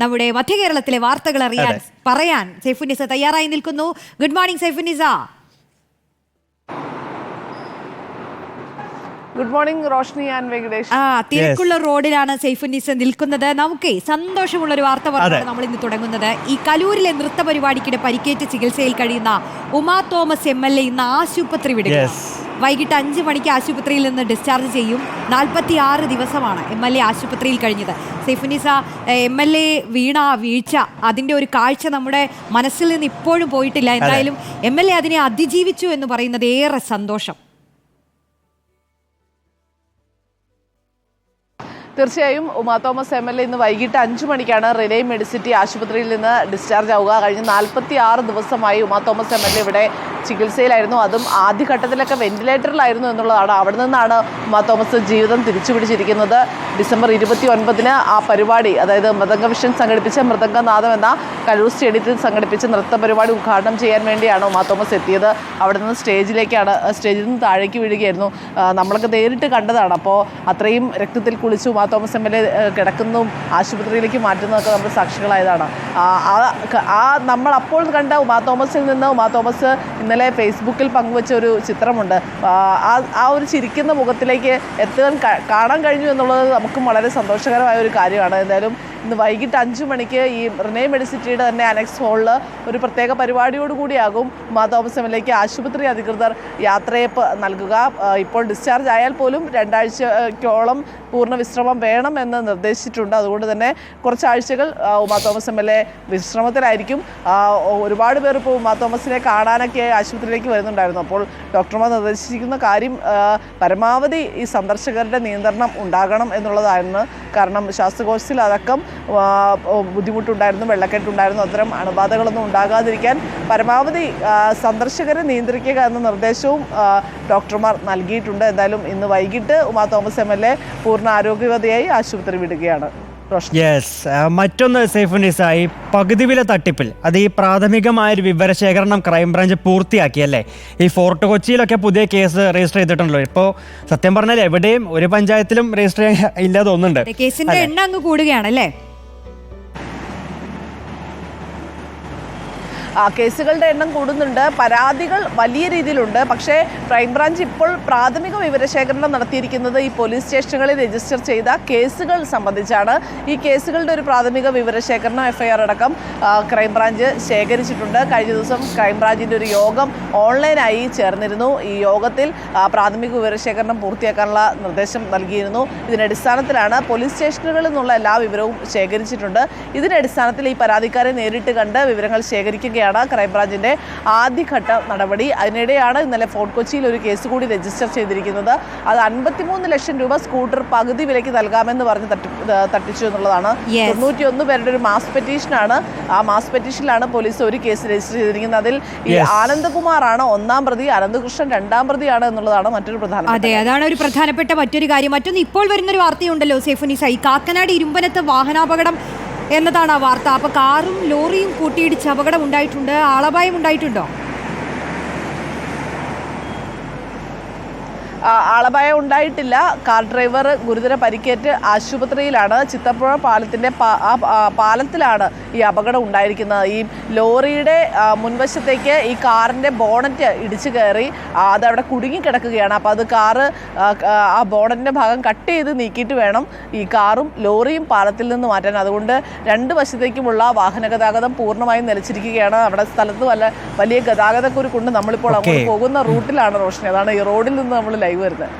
നമ്മുടെ മധ്യ കേരളത്തിലെ വാർത്തകൾ അറിയാൻ പറയാൻ സൈഫുനിസ തയ്യാറായി നിൽക്കുന്നു. Good morning Saifunisa good morning Roshni and Venkatesh ആ തിരക്കുള്ള റോഡിലാണ് സൈഫുനിസ നിൽക്കുന്നത്. നമുക്ക് സന്തോഷമുള്ള ഒരു വാർത്ത പറഞ്ഞാണ് നമ്മൾ ഇന്ന് തുടങ്ങുന്നത്. ഈ കലൂരിലെ നൃത്ത പരിപാടിക്കിടെ പരിക്കേറ്റ് ചികിത്സയിൽ കഴിയുന്ന Uma Thomas M L A ഇന്ന് ആശുപത്രി വിടുക. വൈകിട്ട് അഞ്ച് മണിക്ക് ആശുപത്രിയിൽ നിന്ന് ഡിസ്ചാർജ് ചെയ്യും. നാൽപ്പത്തി ആറ് ദിവസമാണ് എം എൽ എ ആശുപത്രിയിൽ കഴിഞ്ഞത്. സെയ്ഫുനിസ എം എൽ എ വീണ വീഴ്ച അതിന്റെ ഒരു കാഴ്ച നമ്മുടെ മനസ്സിൽ നിന്ന് ഇപ്പോഴും പോയിട്ടില്ല. എന്തായാലും എം എൽ എ അതിനെ അതിജീവിച്ചു എന്ന് പറയുന്നത് ഏറെ സന്തോഷം. തീർച്ചയായും Uma Thomas M L A ഇന്ന് വൈകിട്ട് അഞ്ചു മണിക്കാണ് റിലേ മെഡിസിറ്റി ആശുപത്രിയിൽ നിന്ന് ഡിസ്ചാർജ് ആവുക. കഴിഞ്ഞ നാൽപ്പത്തി ആറ് ദിവസമായി Uma Thomas M L A ഇവിടെ ചികിത്സയിലായിരുന്നു. അതും ആദ്യഘട്ടത്തിലൊക്കെ വെന്റിലേറ്ററിലായിരുന്നു എന്നുള്ളതാണ്. അവിടെ നിന്നാണ് ഉമാ തോമസ് ജീവിതം തിരിച്ചുപിടിച്ചിരിക്കുന്നത്. ഡിസംബർ ഇരുപത്തി ഒൻപതിന് ആ പരിപാടി അതായത് മൃദംഗ വിഷൻ സംഘടിപ്പിച്ച മൃദംഗനാഥം എന്ന കലൂർ സ്റ്റേഡിയത്തിൽ സംഘടിപ്പിച്ച നൃത്ത പരിപാടി ഉദ്ഘാടനം ചെയ്യാൻ വേണ്ടിയാണ് ഉമാ തോമസ് എത്തിയത്. അവിടെ നിന്ന് സ്റ്റേജിലേക്കാണ് സ്റ്റേജിൽ നിന്ന് താഴേക്ക് വീഴുകയായിരുന്നു. നമ്മളൊക്കെ നേരിട്ട് കണ്ടതാണ്. അപ്പോൾ അത്രയും രക്തത്തിൽ കുളിച്ച് Uma Thomas M L A കിടക്കുന്നതും ആശുപത്രിയിലേക്ക് മാറ്റുന്നതൊക്കെ നമ്മൾ സാക്ഷികളായതാണ്. ആ, നമ്മൾ അപ്പോൾ കണ്ട ഉമാ തോമസിൽ നിന്ന് ഉമാ തോമസ് ഇന്നലെ ഫേസ്ബുക്കിൽ പങ്കുവച്ച ഒരു ചിത്രമുണ്ട്. ആ ആ ഒരു ചിരിക്കുന്ന മുഖത്തിലേക്ക് എത്താൻ കാണാൻ കഴിഞ്ഞു എന്നുള്ളത് നമുക്കും വളരെ സന്തോഷകരമായ ഒരു കാര്യമാണ്. എന്തായാലും ഇന്ന് വൈകിട്ട് അഞ്ചു മണിക്ക് ഈ റിനേ മെഡിസിറ്റിയുടെ തന്നെ അനക്സ് ഹാളിൽ ഒരു പ്രത്യേക പരിപാടിയോടുകൂടിയാകും ഉമാ തോമസ് എം എൽ എക്ക് ആശുപത്രി അധികൃതർ യാത്രയപ്പ് നൽകുക. ഇപ്പോൾ ഡിസ്ചാർജ് ആയാൽ പോലും രണ്ടാഴ്ചയ്ക്കോളം പൂർണ വിശ്രമം വേണം എന്ന് നിർദ്ദേശിച്ചിട്ടുണ്ട്. അതുകൊണ്ട് തന്നെ കുറച്ചാഴ്ചകൾ Uma Thomas M L A വിശ്രമത്തിലായിരിക്കും. ഒരുപാട് പേർ ഇപ്പോൾ ഉമാ തോമസിനെ കാണാനൊക്കെ ആശുപത്രിയിലേക്ക് വരുന്നുണ്ടായിരുന്നു. അപ്പോൾ ഡോക്ടർമാർ നിർദ്ദേശിച്ചിരിക്കുന്ന കാര്യം പരമാവധി ഈ സന്ദർശകരുടെ നിയന്ത്രണം ഉണ്ടാകണം എന്നുള്ളതായിരുന്നു കാരണം ശ്വാസകോശത്തിൽ അതക്കം ബുദ്ധിമുട്ടുണ്ടായിരുന്നു വെള്ളക്കെട്ടുണ്ടായിരുന്നു അത്തരം അണുബാധകളൊന്നും ഉണ്ടാകാതിരിക്കാൻ പരമാവധി സന്ദർശകരെ നിയന്ത്രിക്കുക എന്ന നിർദ്ദേശവും ഡോക്ടർമാർ നൽകിയിട്ടുണ്ട്. എന്തായാലും ഇന്ന് വൈകിട്ട് Uma Thomas M L A പൂർണ ആരോഗ്യവതിയായി ആശുപത്രി വിടുകയാണ്. യെസ് മറ്റൊന്ന് സേഫ് ഈ പകുതി വില തട്ടിപ്പിൽ അത് ഈ പ്രാഥമികമായ ഒരു വിവരശേഖരണം ക്രൈംബ്രാഞ്ച് പൂർത്തിയാക്കി അല്ലേ ഈ ഫോർട്ട് കൊച്ചിയിലൊക്കെ പുതിയ കേസ് രജിസ്റ്റർ ചെയ്തിട്ടുണ്ടല്ലോ. ഇപ്പോ സത്യം പറഞ്ഞാൽ എവിടെയും ഒരു പഞ്ചായത്തിലും രജിസ്റ്റർ ചെയ്യാൻ ഇല്ലാതെ തോന്നുന്നുണ്ട്. കേസിന്റെ എണ്ണം അങ്ങ് കൂടുകയാണ് കേസുകളുടെ എണ്ണം കൂടുന്നുണ്ട്. പരാതികൾ വലിയ രീതിയിലുണ്ട്. പക്ഷേ ക്രൈംബ്രാഞ്ച് ഇപ്പോൾ പ്രാഥമിക വിവരശേഖരണം നടത്തിയിരിക്കുന്നത് ഈ പോലീസ് സ്റ്റേഷനുകളിൽ രജിസ്റ്റർ ചെയ്ത കേസുകൾ സംബന്ധിച്ചാണ്. ഈ കേസുകളുടെ ഒരു പ്രാഥമിക വിവരശേഖരണം എഫ്ഐആർ അടക്കം ക്രൈംബ്രാഞ്ച് ശേഖരിച്ചിട്ടുണ്ട്. കഴിഞ്ഞ ദിവസം ക്രൈംബ്രാഞ്ചിന്റെ ഒരു യോഗം ഓൺലൈനായി ചേർന്നിരുന്നു. ഈ യോഗത്തിൽ പ്രാഥമിക വിവരശേഖരണം പൂർത്തിയാക്കാനുള്ള നിർദ്ദേശം നൽകിയിരുന്നു. ഇതിന്റെ അടിസ്ഥാനത്തിലാണ് പോലീസ് സ്റ്റേഷനുകളിൽ നിന്നുള്ള എല്ലാ വിവരവും ശേഖരിച്ചിട്ടുണ്ട്. ഇതിന്റെ അടിസ്ഥാനത്തിൽ ഈ പരാതിക്കാരെ നേരിട്ട് കണ്ട് വിവരങ്ങൾ ശേഖരിക്കുകയാണ് ക്രൈംബ്രാഞ്ചിന്റെ ആദ്യഘട്ട നടപടി. അതിനിടെയാണ് ഇന്നലെ ഫോർട്ട് കൊച്ചിയിൽ ഒരു കേസ് കൂടി രജിസ്റ്റർ ചെയ്തിരിക്കുന്നത്. അത് അൻപത്തിമൂന്ന് ലക്ഷം രൂപ സ്കൂട്ടർ പകുതി വിലയ്ക്ക് നൽകാമെന്ന് പറഞ്ഞ് തട്ടിച്ചു എന്നുള്ളതാണ്. തൊണ്ണൂറ്റിയൊന്ന് പേരുടെ ഒരു മാസ് പെറ്റീഷനാണ്. ആ മാസ് പെറ്റീഷനിലാണ് പോലീസ് ഒരു കേസ് രജിസ്റ്റർ ചെയ്തിരിക്കുന്നത്. അതിൽ ഈ. ആനന്ദകുമാറാണ് ഒന്നാം പ്രതി അനന്തകൃഷ്ണൻ രണ്ടാം പ്രതിയാണ് എന്നുള്ളതാണ് മറ്റൊരു പ്രധാന അതെ അതാണ് ഒരു പ്രധാനപ്പെട്ട മറ്റൊരു കാര്യം. മറ്റൊന്ന് ഇപ്പോൾ വരുന്നൊരു വാർത്തയുണ്ടല്ലോ സേഫുനിസ. ഈ കാക്കനാട് ഇരുമ്പനത്ത് വാഹനാപകടം എന്നതാണ് ആ വാർത്ത. അപ്പോൾ കാറും ലോറിയും കൂട്ടിയിടിച്ച് അപകടം ഉണ്ടായിട്ടുണ്ട് ആളപായം ഉണ്ടായിട്ടുണ്ടോ ആളപായം ഉണ്ടായിട്ടില്ല. കാർ ഡ്രൈവർ ഗുരുതര പരിക്കേറ്റ് ആശുപത്രിയിലാണ്. ചിത്തപ്പുഴ പാലത്തിന്റെ പാ- ആ ആ പാലത്തിലാണ് ഈ അപകടം ഉണ്ടായിരിക്കുന്നത്. ഈ ലോറിയുടെ മുൻവശത്തേക്ക് ഈ കാറിന്റെ ബോണറ്റ് ഇടിച്ചു കയറി അതവിടെ കുടുങ്ങിക്കിടക്കുകയാണ് അപ്പോൾ അത് കാറ് ആ, ബോണറ്റിന്റെ ഭാഗം കട്ട് ചെയ്ത് നീക്കിയിട്ട് വേണം ഈ കാറും ലോറിയും പാലത്തിൽ നിന്ന് മാറ്റാൻ. അതുകൊണ്ട് രണ്ട് വശത്തേക്കുമുള്ള വാഹന ഗതാഗതം പൂർണമായും നിലച്ചിരിക്കുകയാണ്. അവിടെ സ്ഥലത്ത് വല്ല വലിയ ഗതാഗതക്കുരുക്കുണ്ട്. നമ്മളിപ്പോൾ അങ്ങോട്ട് Okay. പോകുന്ന റൂട്ടിലാണ് റോഷനി. അതാണ് ഈ റോഡിൽ നിന്ന് നമ്മൾ ലൈവ് ahí, ¿verdad?